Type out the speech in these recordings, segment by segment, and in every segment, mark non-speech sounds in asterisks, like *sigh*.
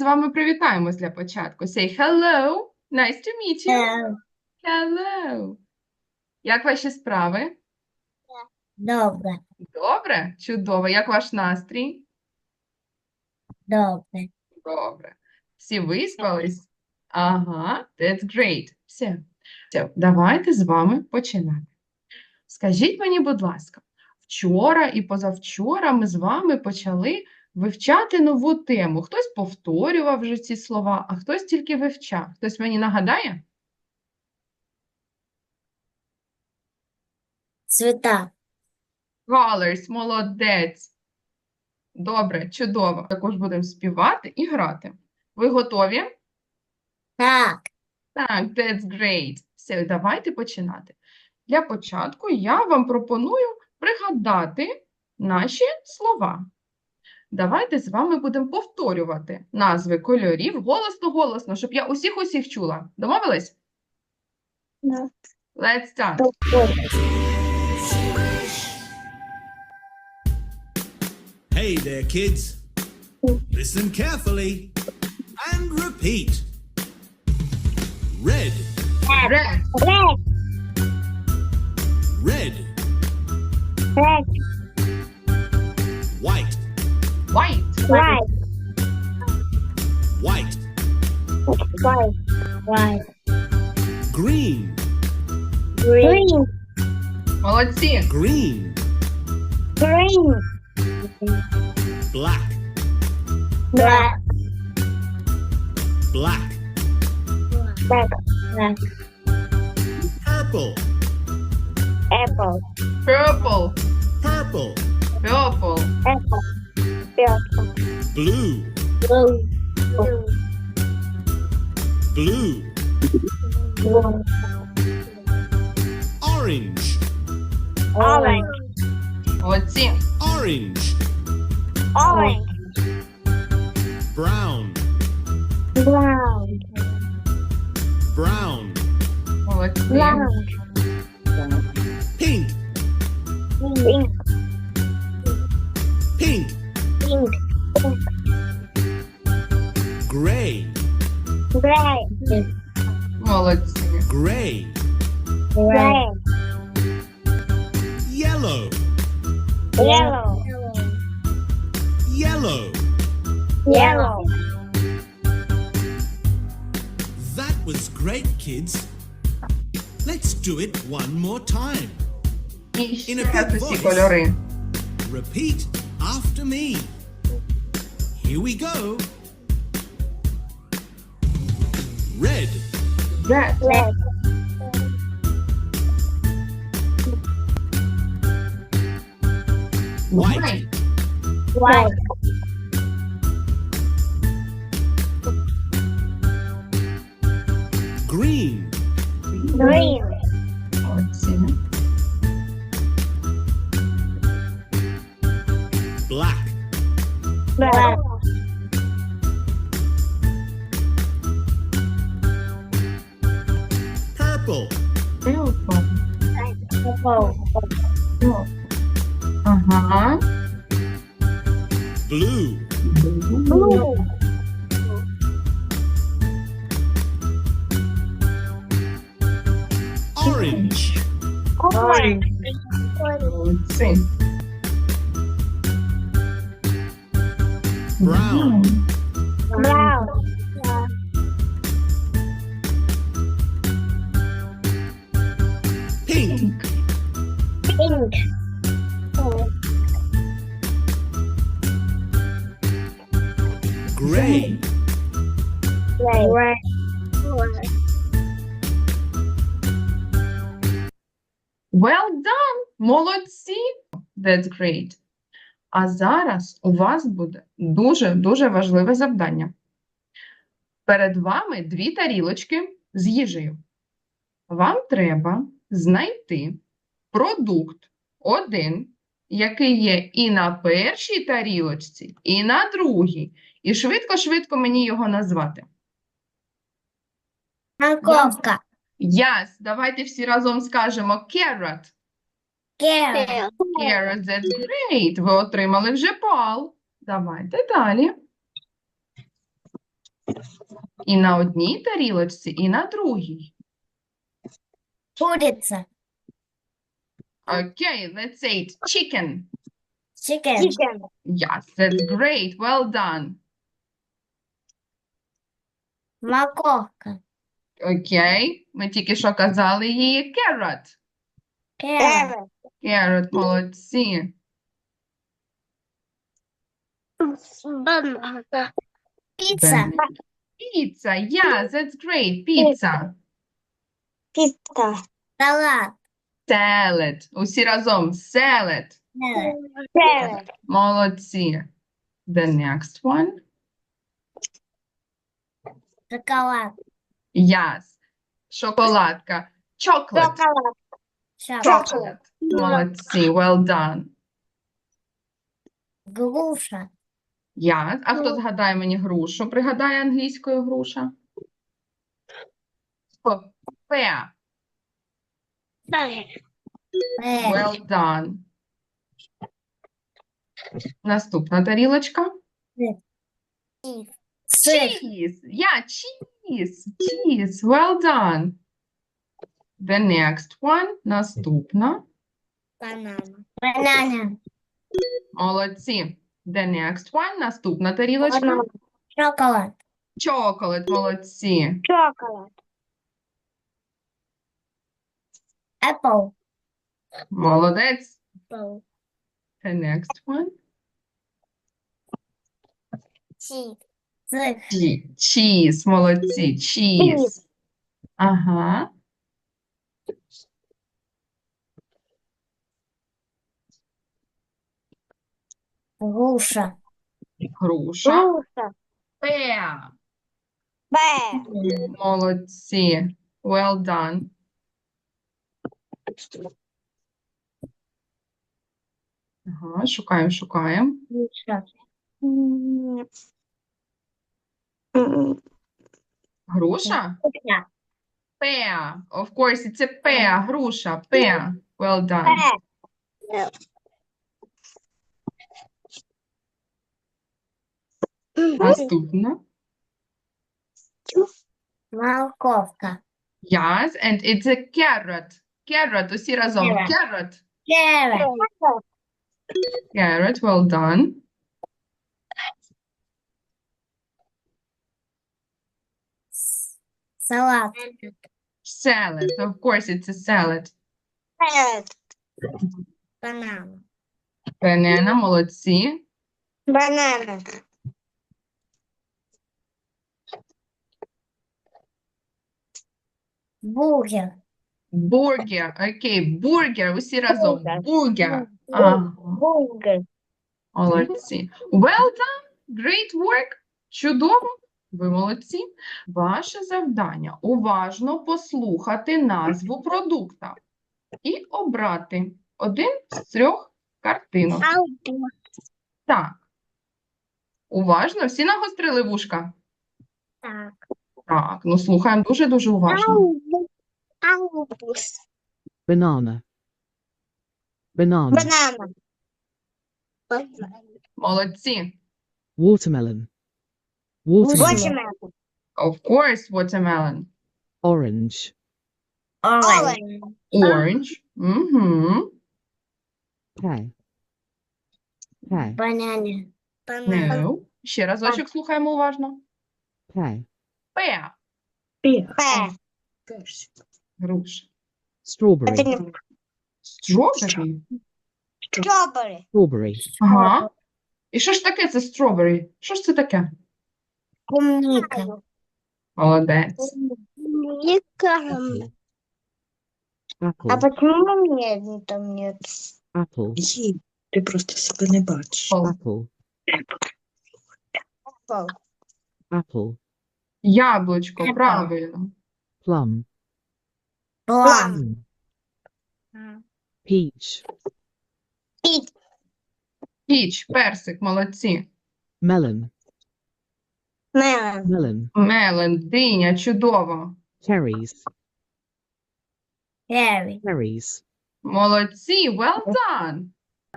З вами привітаємось для початку. Say hello. Nice to meet you. Hello. Як ваші справи? Добре, Добре? Чудово. Як ваш настрій? добре. Добре. Всі виспались? Ага, that's great. Все. Все, давайте з вами починати. Скажіть мені, будь ласка, вчора і позавчора ми з вами почали вивчати нову тему. Хтось повторював вже ці слова, а хтось тільки вивчав. Хтось мені нагадає? Цвіта. Colors, молодець. Добре, чудово. Також будемо співати і грати. Ви готові? Так, Так, that's great. Все, давайте починати. Для початку я вам пропоную пригадати наші слова. Давайте з вами будемо повторювати назви кольорів голосно-голосно, щоб я усіх-усіх чула. Домовились? Да. Let's start. Hey there, kids. Listen carefully and repeat. Red, Red, Red, red, red, white, white, white, white, white, white, green, green, молодці, green, green, black, black, black, black, black, purple, apple, purple, purple, purple, apple, apple, blue, blue, blue, blue, blue, orange, orange, молодці, orange, orange, brown, brown, brown, молодці, brown, gray, молодці, gray, gray, yellow, yellow, yellow. yellow. That was great, kids. Let's do it one more time. І ще In a big раз усі voice. кольори. Repeat after me. Here we go. Red, Red, Red, white, white, green, green, gente. Como é? Sim. Brown. Brown. Pink. Pink. Gray. Gray. Well done! Молодці! That's great. А зараз у вас буде дуже-дуже важливе завдання. Перед вами дві тарілочки з їжею. Вам треба знайти продукт один, який є і на першій тарілочці, і на другій. І швидко-швидко мені його назвати. морковка, Yes, давайте всі разом скажемо carrot. carrot, Carrot, that's great. Ви отримали вже бал. Давайте далі. І на одній тарілочці, і на другій. Курица. Okay, let's say it. Chicken. Chicken. Chicken. Yes, that's great. Well done. Морковка. Окей. Ми тільки що казали її carrot. Carrot. Carrot, молодці. Банана. Пицца. Pizza. Yes, that's great. Pizza. Піца. Салат. Salad. Усі разом. Salad. Carrot. Молодці. The next one. Шоколад. Yes. Шоколадка. Chocolate. Chocolate. Молодці. Well done. Груша. Yes. А хто згадає мені грушу? Пригадає англійською груша? Pear. Well done. Наступна тарілочка. Cheese. Yeah, cheese. Cheese. Well done. The next one. Наступна. Банана. Банана. Молодці. The next one. Наступна тарілочка. Банан. Шоколад. Chocolate. Молодці. Шоколад. Apple. Молодець. Apple. The next one. Cheese. Сир. Чі- Cheese. Молодці. Cheese. Ага. Груша. Груша. Груша. Pear. Б. Молодці. Well done. Ага, шукаємо, шукаємо. Груша. М. М. Груша? Груша. Pear. Of course, it's a pear. Груша. Pear. Well done. П. Наступна. Морковка. Yes, and it's a carrot. Carrot. Усі разом. Carrot. Carrot. Carrot. Carrot. Well done. Салат. Salad. Of course, it's a salad. Перед. Банан. Банана. Молодці. Банана. Бургер. Бургер. Окей, бургер. Усі разом. Бургер. Бургер. Ага. Бургер. Молодці. Well done. Great work. Чудово. Ви молодці. Ваше завдання – уважно послухати назву продукта і обрати один з трьох картинок. Так. Уважно. Всі нагострили вушка? Так. Так. Ну, слухаємо дуже-дуже уважно. Албус. banana banana Банана. Молодці. watermelon watermelon Watermelon. Of course, watermelon. orange Оранж. Orange. Угу. pear pear Банана. Банан. No. Ще разочок слухаємо уважно. pear Pear. П. Груша. strawberry Це не Strawberry. стробері. strawberry Ага. І що ж таке це strawberry? Що ж це таке? Клубника. Молодець. Яка? А apple почему мне там нет? apple Їй, ти просто себе не бачиш. Apple Apple. apple Яблучко, правильно. plum Плам. peach Піч. Піч, персик, молодці. melon Melon Мелен, диня, чудово. cherries cherries Молодці, well done.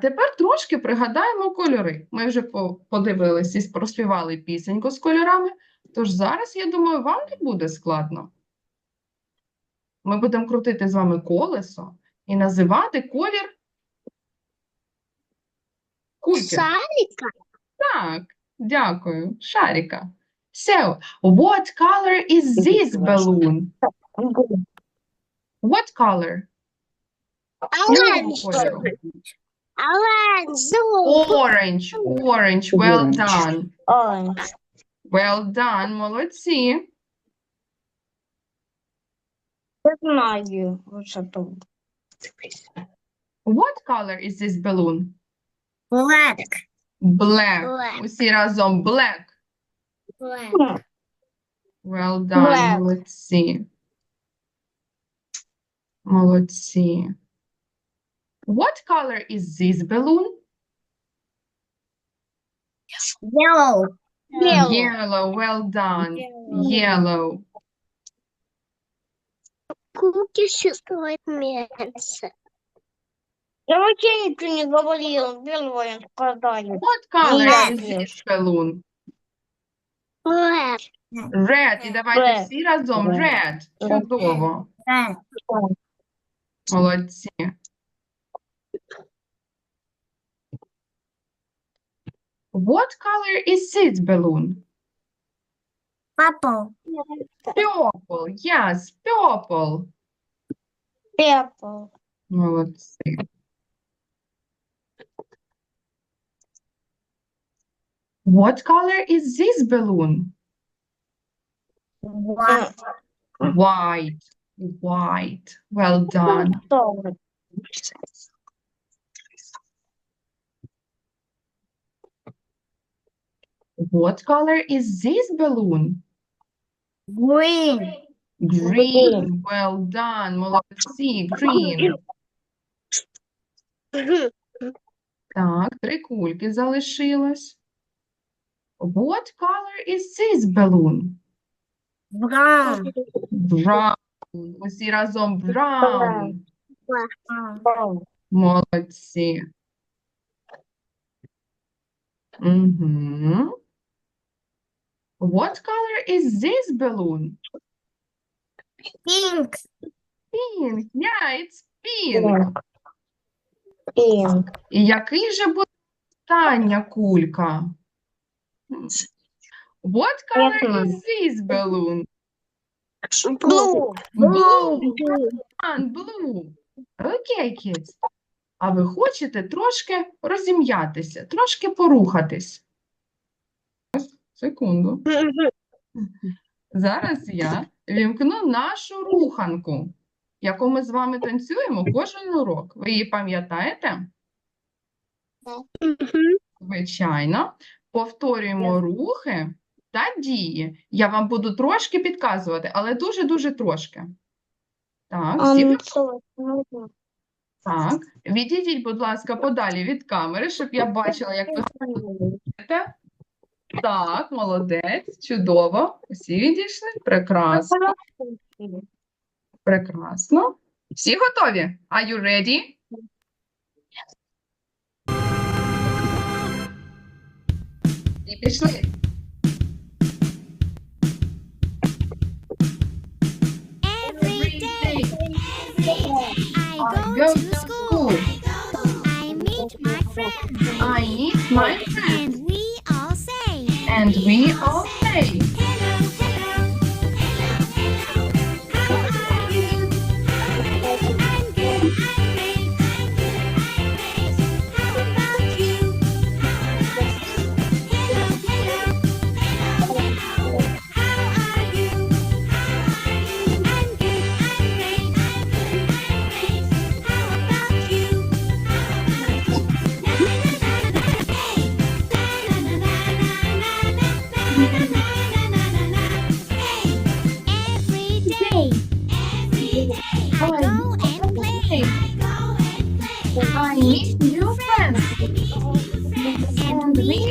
Тепер трошки пригадаємо кольори. Ми вже по- подивилися і проспівали пісеньку з кольорами. Тож зараз, я думаю, вам не буде складно. Ми будемо крутити з вами колесо і називати колір кульки. Шарика. Так, дякую. Шарика. So, what color is this balloon? What color? Якого Оранж. кольору? Оранж. Orange, orange. Well done. Оранж. Well done, молодці. Я знаю. Лучше тут. What color is this balloon? Black. Black. Black. Усі разом black. Black. Well done, Black. молодці. Молодці. What color is this balloon? Yellow. Yellow. Yellow, well done. Yellow. Куки стоит меньше. Я вообще ничего не говорила. Белое сказали. What color is Red. this balloon? Red. Red. І давайте Red. всі разом red. Чудово. Red. Молодці. What color is this balloon? Purple. Purple. Yes, purple. Purple. Молодці. What color is this balloon? White. White. White. Well done. Что? What color is this balloon? Green. Green. Well done. Молодці. Green. *laughs* Так, три кульки залишилось. What color is this balloon? Brown. Brown. Усі разом brown. Brown. Молодці. Угу. What color is this balloon? Pink. Pink. Yeah, it's pink. Pink. І який же буде остання кулька? What color is this balloon? Blue. Blue. And blue. Окей, kids. А ви хочете трошки розім'ятися, трошки порухатись? Секунду. Зараз я вімкну нашу руханку, яку ми з вами танцюємо кожен урок. Ви її пам'ятаєте? Звичайно. Повторюємо рухи та дії. Я вам буду трошки підказувати, але дуже-дуже трошки. Так, всі так. Відійдіть, будь ласка, подалі від камери, щоб я бачила, як ви робите. Так, молодець, чудово. Всі відійшли? Прекрасно, прекрасно. Всі готові? Are you ready? І пішли. Every day, I I go to school. school. I meet my friends, I meet my friends, and we all say, and we all say, Hello, hello,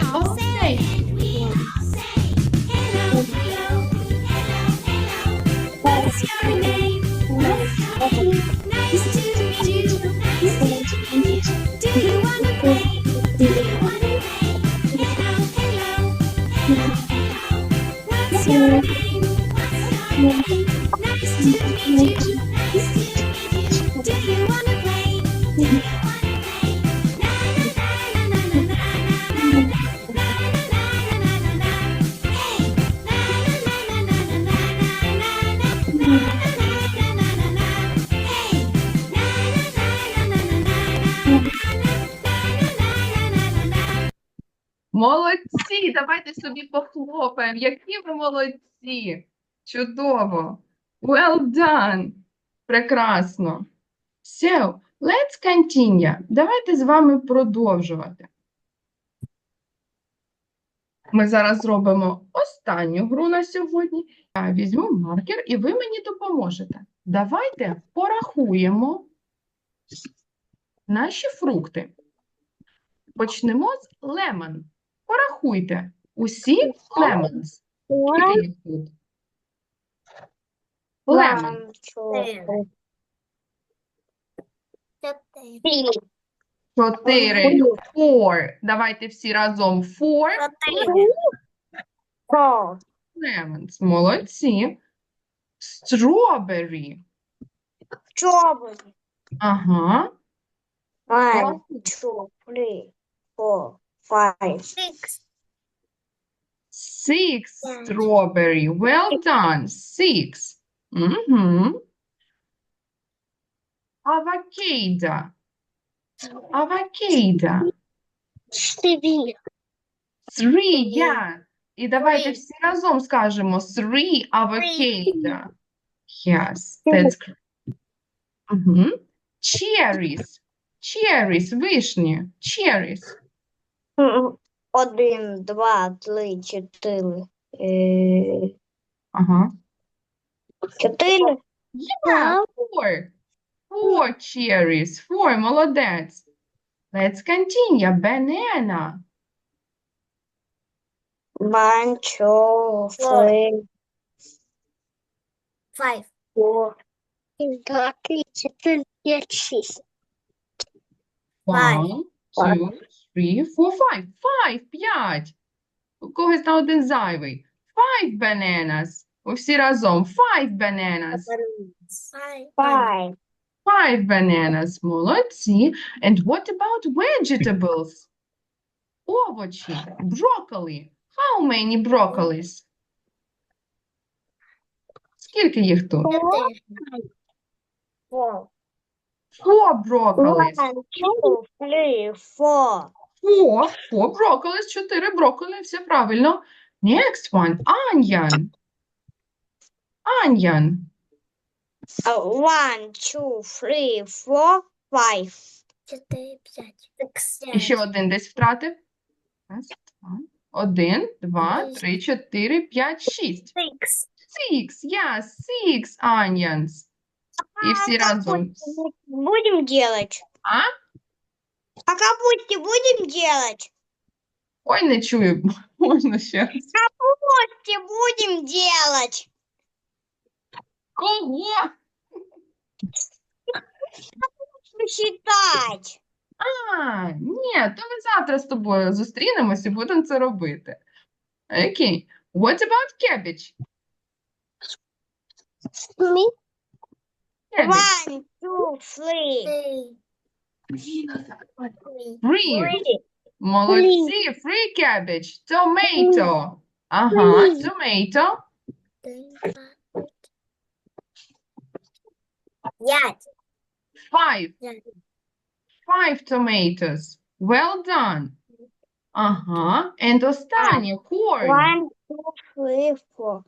all say. We all say. Hello, hello, hello, hello. What's your name? What's your name? Nice to meet you. Nice to meet you. Do you wanna play? Do you wanna play? Hello, hello, hello, hello. What's your name? What's your name? Nice to meet you. Молодці! Давайте собі похлопаємо. Які ви молодці! Чудово! Well done! Прекрасно! So, let's continue. Давайте з вами продовжувати. Ми зараз зробимо останню гру на сьогодні. Я візьму маркер, і ви мені допоможете. Давайте порахуємо наші фрукти. Почнемо з лемон. Порахуйте усі lemons. Скільки їх тут? Чотири. Four. Давайте всі разом. Four lemons. Молодці. Strawberry. strawberry. Ага. One, two, three, four, five, Six. Six strawberry. Well done. Six. Угу. Avocado. Avocado. three, Three, yeah. І давайте Three. всі разом скажемо three avocado. Yes, that's correct. Угу. Cherries. Cherries, вишні. Cherries. М, *laughs* Один, два, три, чотири. Е, Ага. Чотири. Yeah, four. Four cherries. Four, молодець. Let's continue. Banana. One, two, three, Five. four. Два, три, чотири, п'ять, шість. Five. One, two, three, four, five. Five, п'ять. У когось на один зайвий. Five bananas. Усі разом. Five bananas. Five. Five. Five bananas. Молодці. And what about vegetables? Овочі. Broccoli. How many broccolis? Скільки їх тут? Four. Four broccolis. One, two, three, four. Four. Four broccolis. Чотири брокколі. Все правильно. Next one. Onion. Onion. Uh, One, two, three, four, five. Чотири, п'ять. І ще один десь втратив. Раз, два. Один, два, три, чотири, п'ять, шість. Six. Six. Yeah, six onions. І всі разом. Будем делать. А? А капусти будем делать? Ой, не чую. *laughs* Можна ще раз. Капусти будем делать. Кого? Считать. А, ні, то ми завтра з тобою зустрінемось і будемо це робити. Окей. What about cabbage? Cabbage. One, two, three. Three. Three. Three. Молодці. Free cabbage. Tomato. Ага, Three. tomato. П'ять. Five. П'ять. Five tomatoes. Well done. Ага. And останнє. Corn. One, two, three, four.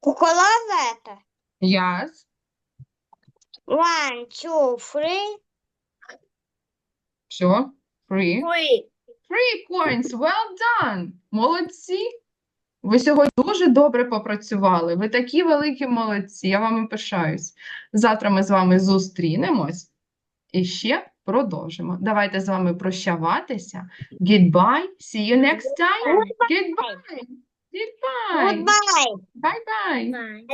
Кукуруза это? Yes. One, two, three. Що? Free. Three. Three points. Well done. Молодці. Ви сьогодні дуже добре попрацювали. Ви такі великі молодці. Я вами пишаюсь. Завтра ми з вами зустрінемось і ще продовжимо. Давайте з вами прощаватися. Goodbye. See you next time. Goodbye. Goodbye. Goodbye. Bye-bye. Nine.